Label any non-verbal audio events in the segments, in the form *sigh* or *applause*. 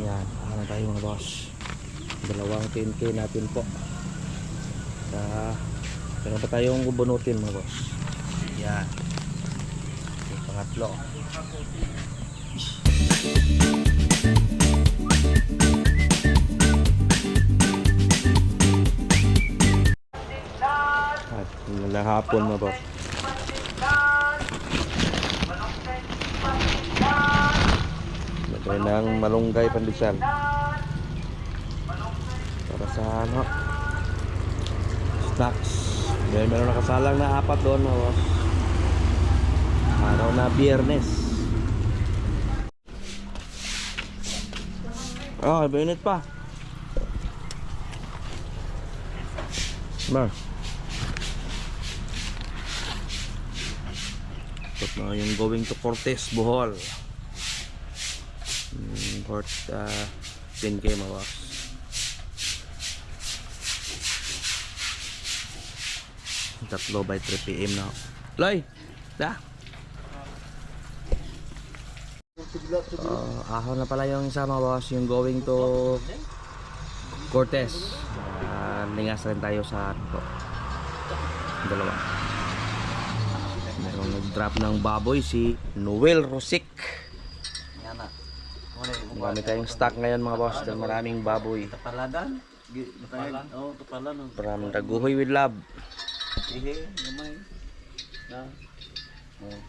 Yan, ano tayo mga boss. Dalawang 10k natin po. Sa meron pa tayong bubunutin mga boss. Yan. Yung pangatlo. At hapon mga boss. Lagay ng malunggay pandesal. Para sa ano? Snacks. Dahil meron nakasalang na apat doon boss. Araw na biyernes. Oh, mainit pa. Mar. Ito na yung going to Cortez, Bohol. Mm, Port uh, 10k mga boss. Tatlo by 3 pm na. Loy! Da! Uh, ahon na pala yung isa boss, yung going to Cortez. Uh, lingas rin tayo sa to. Dalawa. Merong nag-drop ng baboy si Noel Rosic. Marami tayong stock ngayon mga boss dahil maraming baboy. Tapaladan. Tapalan. Oo, tapalan. oh. Maraming taguhoy with love. Ihe, gamay. Na. Oh.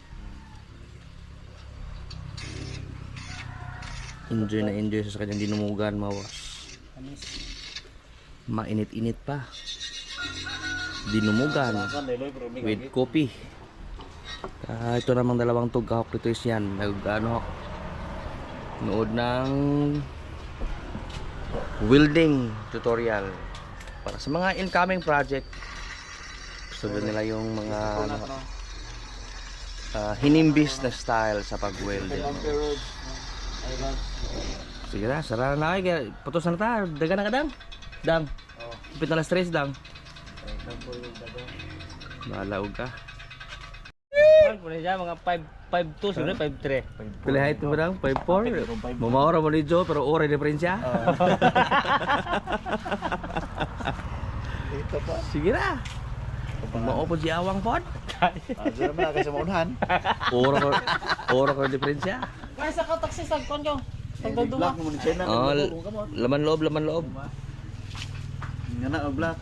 Enjoy na enjoy sa kanyang dinumugan mga boss. Mainit-init pa. Dinumugan with coffee. Ah, ito namang dalawang tugahok dito is yan. Nag ano, nood ng welding tutorial para sa mga incoming project. Gusto nila yung mga ano, ah, hinimbis na style sa pag-welding. Sige na, sara na kayo. Putos na ta. Daga na ka, Dang. Dang. Oh. Kupit na stress, Dang. Bahala og ka. Pwede siya mga 5 5'2 siguro 5'3. Pila height mo Dang? 5'4"? Mamaora mo ni Joe, pero ore diferensya. *laughs* Ito pa. Sige na. Mao po si Awang pod. Ah, dyan naman na sa maunahan. *laughs* Ora ko, ora ko diferensya. Kaya sa taxi sa kon ko. Black mo ni Chena. Oh, laman loob, laman loob. Nga na, oh, black.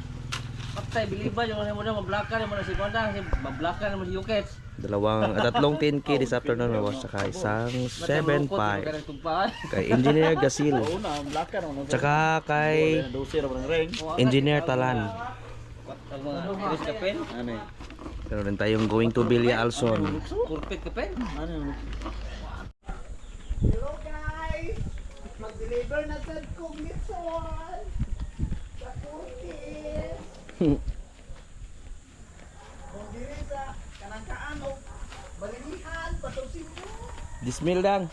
Patay biliba yung mo na mablaka mo na si Konda, si mablaka mo si Yukets. Dalawang, ah, *laughs* tatlong 10k this afternoon mga boss. Saka isang 7.5 kay Engineer Gasil. *laughs* Na, ka. Tsaka kay. Engineer Talan. Chris Kapen, Ano eh? Rin tayong going to Bilya Alson. Kurpit Kapen. Ano yun? Hello guys! Mag-deliver na sa kong mitson! Sa kutis! Kung diri sa kanangkaan o balinihan, patusin mo! *laughs* Dismil lang.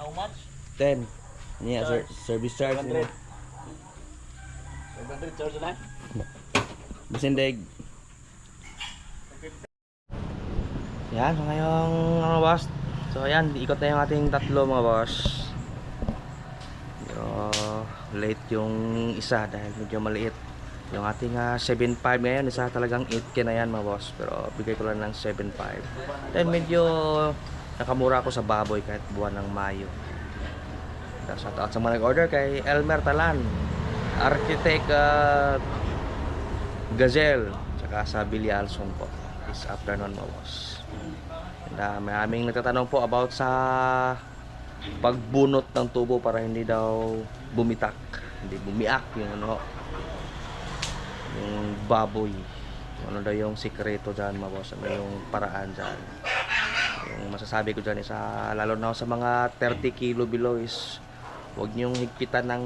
How much? 10. Yeah, sir, service charge. 500. 500 charge na. Basindig. Yan, so ngayong mga boss. So ayan, ikot na yung ating tatlo mga boss. Pero late yung isa dahil medyo maliit. Yung ating ah, 7.5 ngayon, isa talagang 8k na yan mga boss. Pero bigay ko lang ng 7.5. Dahil medyo nakamura ako sa baboy kahit buwan ng Mayo. Shout out sa mga nag-order kay Elmer Talan, Architect ah, Gazelle, tsaka sa Billy Alson po this afternoon mga boss. And uh, may aming nagtatanong po about sa pagbunot ng tubo para hindi daw bumitak, hindi bumiak yung ano yung baboy. Ano daw yung sikreto dyan mga boss, ano yung paraan dyan. Yung masasabi ko dyan is ah, lalo na sa mga 30 kilo below is huwag niyong higpitan ng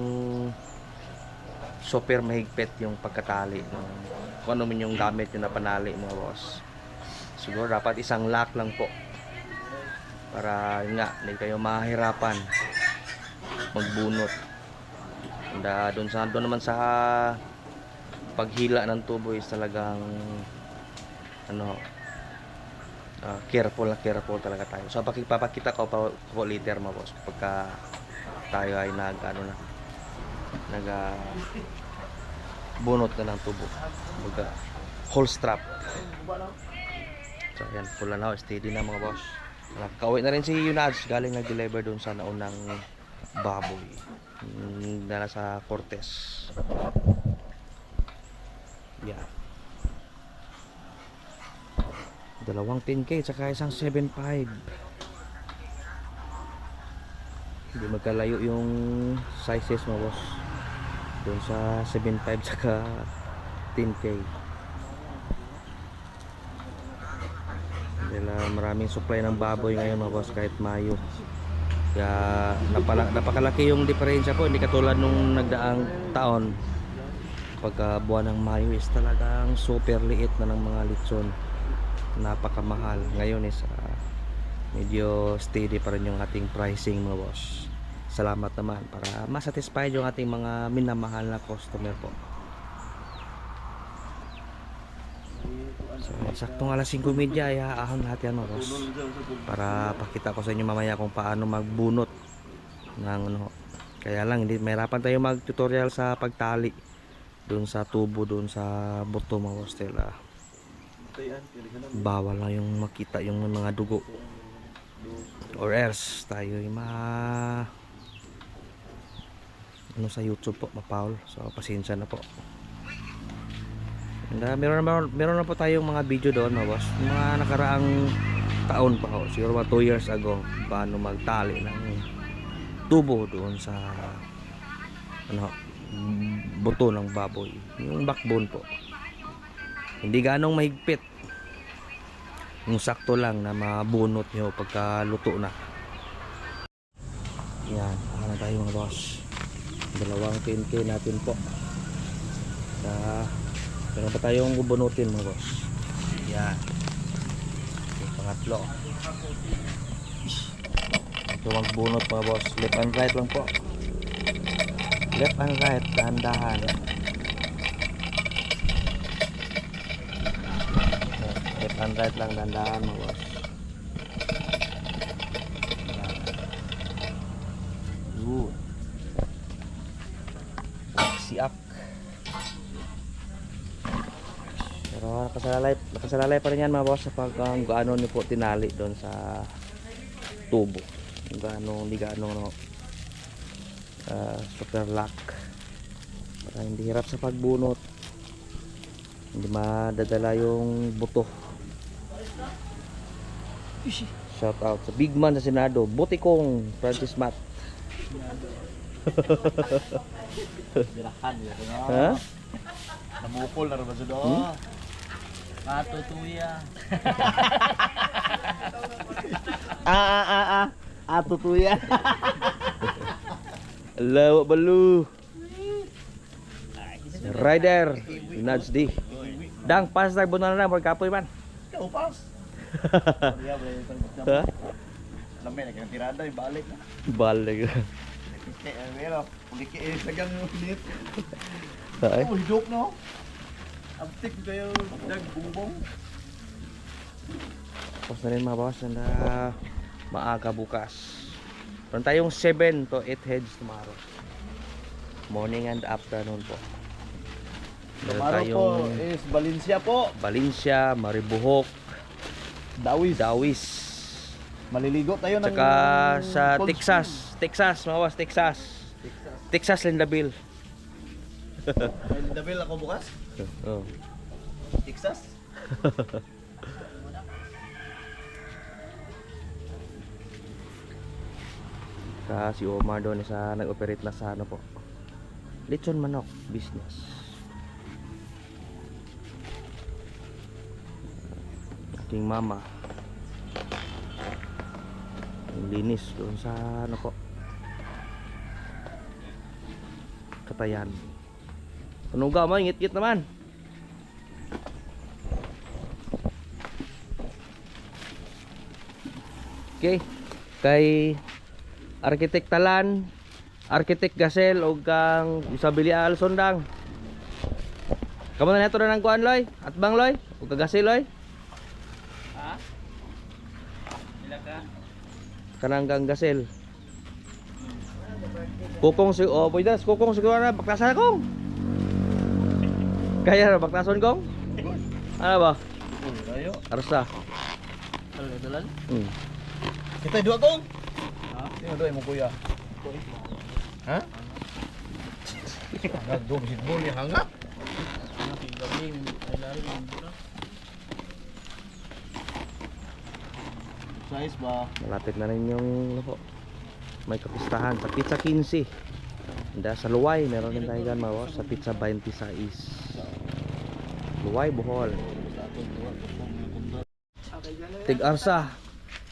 super mahigpit yung pagkatali ng kung ano man yung gamit yung napanali mga boss siguro dapat isang lock lang po para nga hindi kayo mahirapan magbunot and uh, doon sa doon naman sa paghila ng tubo is talagang ano ah, careful na careful talaga tayo so pakipapakita ko pa po later mga boss pagka tayo ay nag ano na nag ah, bunot na ng tubo baga hole strap so ayan pula na steady na mga boss nakauwi na rin si Yunads galing nag-deliver dun sa naunang baboy na nasa Cortez yan dalawang 10k tsaka isang 7.5 hindi magkalayo yung sizes mo boss. Doon sa 7.5 tsaka 10k dahil ah, maraming supply ng baboy ngayon mga boss kahit Mayo. Kaya napala, napakalaki yung diferensya po. Hindi katulad nung nagdaang taon pagka buwan ng Mayo is talagang super liit na ng mga litson napakamahal. Ngayon is ah, medyo steady pa rin yung ating pricing mga boss. Salamat naman para masatisfied yung ating mga minamahal na customer po. So saktong alas 5.30 ay haahon lahat yan boss. Para pakita ko sa inyo mamaya kung paano magbunot ng ano. Kaya lang hindi mahirapan tayo mag tutorial sa pagtali doon sa tubo doon sa buto mga ah, bawal na yung makita yung mga dugo. Or else tayo ay ma ano sa YouTube po mapaul so pasensya na po. And, uh, meron, na, meron na po tayong mga video doon mga boss. Mga nakaraang taon pa ho. Siguro mga 2 years ago paano magtali ng tubo doon sa ano buto ng baboy. Yung backbone po. Hindi ganong mahigpit. Yung sakto lang na mabunot nyo pagka luto na. Yan ano tayo mga boss. Dalawang 10k natin po. Sa meron pa tayong bubunutin mga boss. Yan. Yung pangatlo. Ito magbunot mga boss. Left and right lang po left and right dahan-dahan left and right lang dahan-dahan mga boss Good. Siak. Pero nakasalalay, nakasalalay pa rin yan mga boss sa pag um, gaano niyo po tinali doon sa tubo. Gaano, hindi gaano no, uh, super lock. Para hindi hirap sa pagbunot. Hindi madadala yung buto. Shout out sa big man sa Senado, Butikong Francis Matt. Birakan. Ha? Namukol na rin ba sa do? Hmm? Matutuya. *laughs* Ah ah ah ah. Ah *laughs* Hello, balu. Rider, Nuts D. Dang, pas na bunal na, magkapoy man. Upas. Ya, *laughs* Ha? Lamay na kaya tirada yung balik na. Balag. Eh, pero, uliki eh, sagang ulit. Ay, Oh, hidok no? Abtik kayo nagbumbong. tapos na rin mga boss na maaga bukas. Meron tayong 7 to 8 heads tomorrow. Morning and afternoon po. Meron Tomorrow po is Valencia po. Valencia, Maribuhok, Dawis. Dawis. Maliligo tayo ng Tsaka sa Cold Texas. Texas, boss, Texas. Texas, Lindaville. *laughs* Spring. May Dabil ako bukas. Oh. Texas. *laughs* Sa si Omar doon sa nag-operate na sa ano po. Lechon manok business. Aking mama. Linis doon sa ano po. Katayan. Tunuga mo, ingit-ngit naman. Okay. Kay Architect Talan, Architect Gasel o kang Isabeli Alsondang. Kamu na neto na ng kuan loy? At bang loy? O kagasel loy? Ha? Sila ka? Kanang kang gasel. Kukong si oh, pwede na, kukong siguro na baklasan kong. *laughs* Kaya na baklason kong? Ano ba? Arsa. Ano ka talan? Hmm. Kita dua kong. Sino dua mo kuya? Ha? Hangak do bisit bol ni hangak. Gabi, ay lari ng buka. Size ba? Malapit na rin yung ano po, may kapistahan sa Pizza 15. Handa sa Luway, meron din tayo dyan boss, sa Pizza 26. Luway, Bohol. Tig Arsa,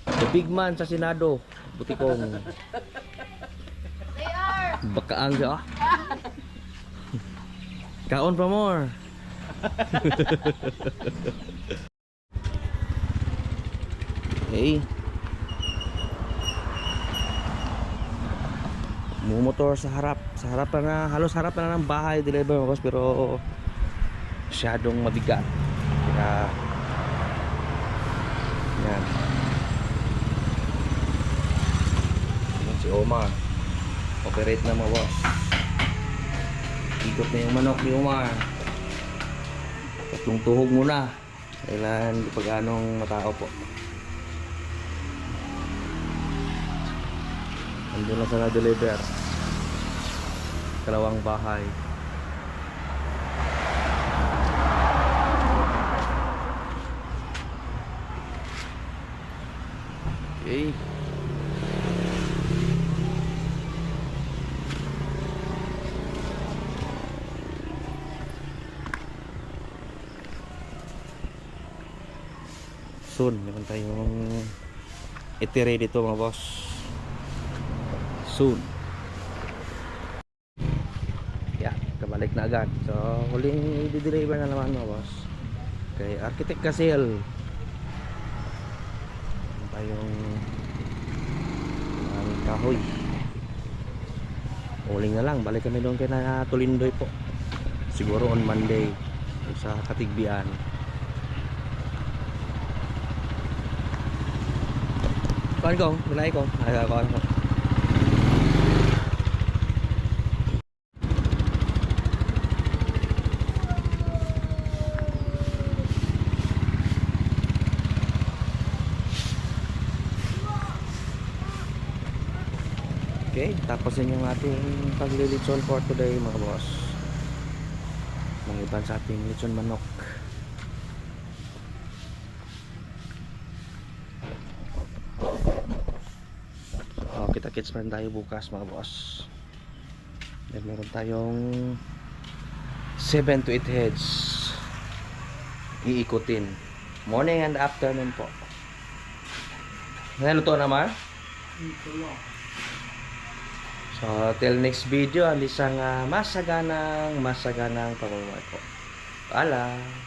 the big man sa Senado, Butikong. Bakaang siya. ah. Kaon pa more. *laughs* hey. Mumotor sa harap. Sa harap na, halos harap na ng bahay deliver boss pero masyadong mabigat. Kaya yan. Si Omar. Operate na mga boss. Ikot na yung manok ni Omar. Tatlong tuhog muna. Kailan pag anong matao po. Andun na sa na-deliver. Kalawang bahay. Okay. Soon, meron tayong itire dito mga boss soon. Yeah, kabalik na agad. So, huling i-deliver na naman mga boss. Kay Architect Casel. Meron tayong ang kahoy. Huling na lang. Balik kami doon kay na Tulindoy po. Siguro on Monday sa Katigbian. Kuan kong, binay ko. Ay, kuan ko. Okay, tapos yun yung ating paglilitson for today mga boss. Mangiban sa ating lechon manok. Kits pa tayo bukas mga boss. Then meron tayong 7 to 8 heads iikutin. Morning and afternoon po. Ano to naman? So, till next video, ang isang uh, masaganang, masaganang pamumuhay ko. Paalam!